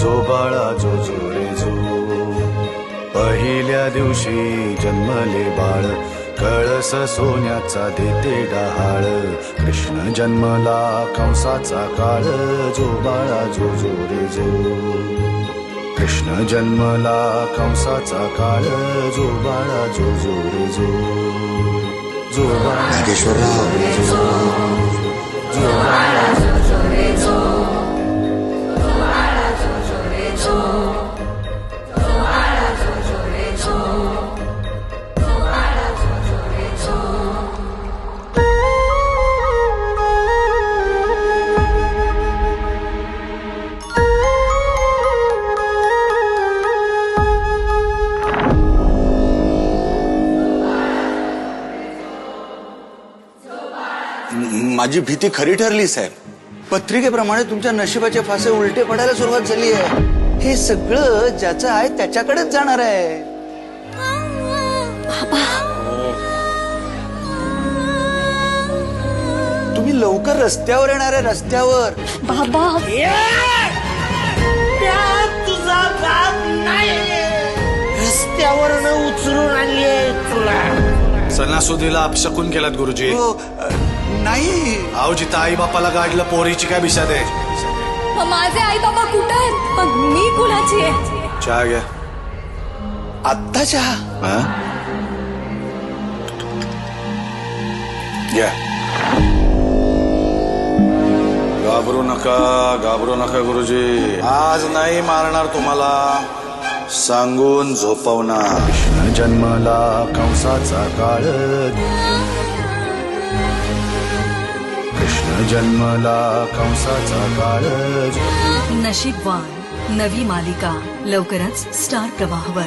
जो जो रे जो. पहिल्या दिवशी जन्मले बाळ कळस सोन्याचा देते डहाळ. कृष्ण जन्मला कंसाचा काळ जो बाळा जो जो रे जो. कृष्ण जन्मला कंसाचा काळ जो बाळा जो जो. रे जो जो. बाळा नागेश्वरराव माझी भीती खरी ठरली साहेब. पत्रिकेप्रमाणे तुमच्या नशिबाचे फासे उलटे पडायला सुरुवात झाली आहे. हे सगळं ज्याचं आहे त्याच्याकडेच जाणार आहे. तुम्ही लवकर रस्त्यावर येणार आहे रस्त्यावर. बाबा. त्या तुझा बाप नाही. रस्त्यावरनं उचलून आणली तुला. सणासुदीला अपशकून केलात गुरुजी. हो. अ, नाही. अहो जिथं आई बापाला गाडलं पोरीची काय बिशा दे. मग माझे आई बाबा कुठे आहेत? मग मी कुणाची आहे? चहा घ्या. आत्ता चहा. हा? घ्या. घाबरू नका घाबरू नका गुरुजी. आज नाही मारणार तुम्हाला. सांगून झोपवणार. कृष्ण जन्मला कंसाचा काळ. कृष्ण जन्मला कंसाचा काळ. नशीबवान नवी मालिका लवकरच स्टार प्रवाहवर.